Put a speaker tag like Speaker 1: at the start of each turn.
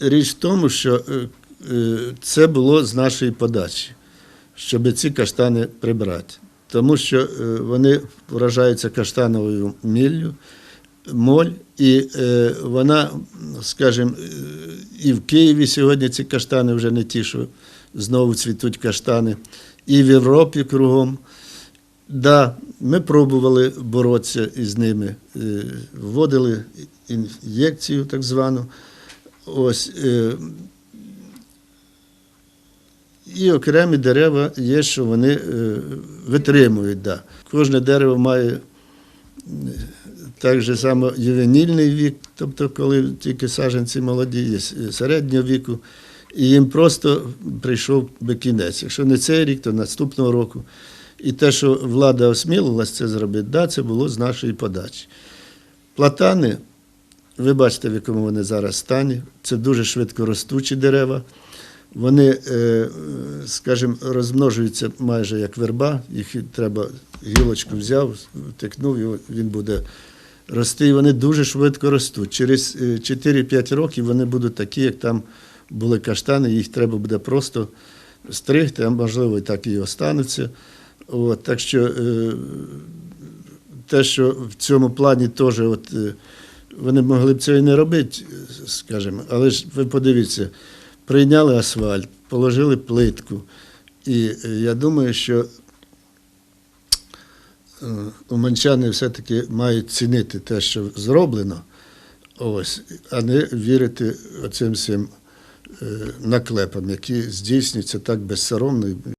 Speaker 1: річ в тому, що е, е, це було з нашої подачі, щоб ці каштани прибрати. Тому що е, вони вражаються каштановою міллю, моль, і вона, скажімо, і в Києві сьогодні ці каштани вже не ті, що знову цвітуть каштани, і в Європі кругом. Да, ми пробували боротися із ними, вводили ін'єкцію так звану. Ось, е, і окремі дерева є, що вони е, витримують. Да. Кожне дерево має е, так же само ювенільний вік, тобто коли тільки саджанці молоді, є середнього віку, і їм просто прийшов би кінець. Якщо не цей рік, то наступного року. І те, що влада осмілилась це зробити, да, це було з нашої подачі. Платани, ви бачите, в якому вони зараз стані. Це дуже швидко ростучі дерева. Вони, е, скажімо, розмножуються майже як верба. Їх треба гілочку взяв, втикнув, він буде рости. І вони дуже швидко ростуть. Через е, 4-5 років вони будуть такі, як там були каштани, їх треба буде просто стригти, а можливо і так і остануться. От, так що е, те, що в цьому плані теж от, е, вони могли б цього і не робити, скажімо, але ж ви подивіться, прийняли асфальт, положили плитку. І е, я думаю, що е, уманчани все-таки мають цінити те, що зроблено, ось, а не вірити оцим всім е, наклепам, які здійснюються так безсоромно.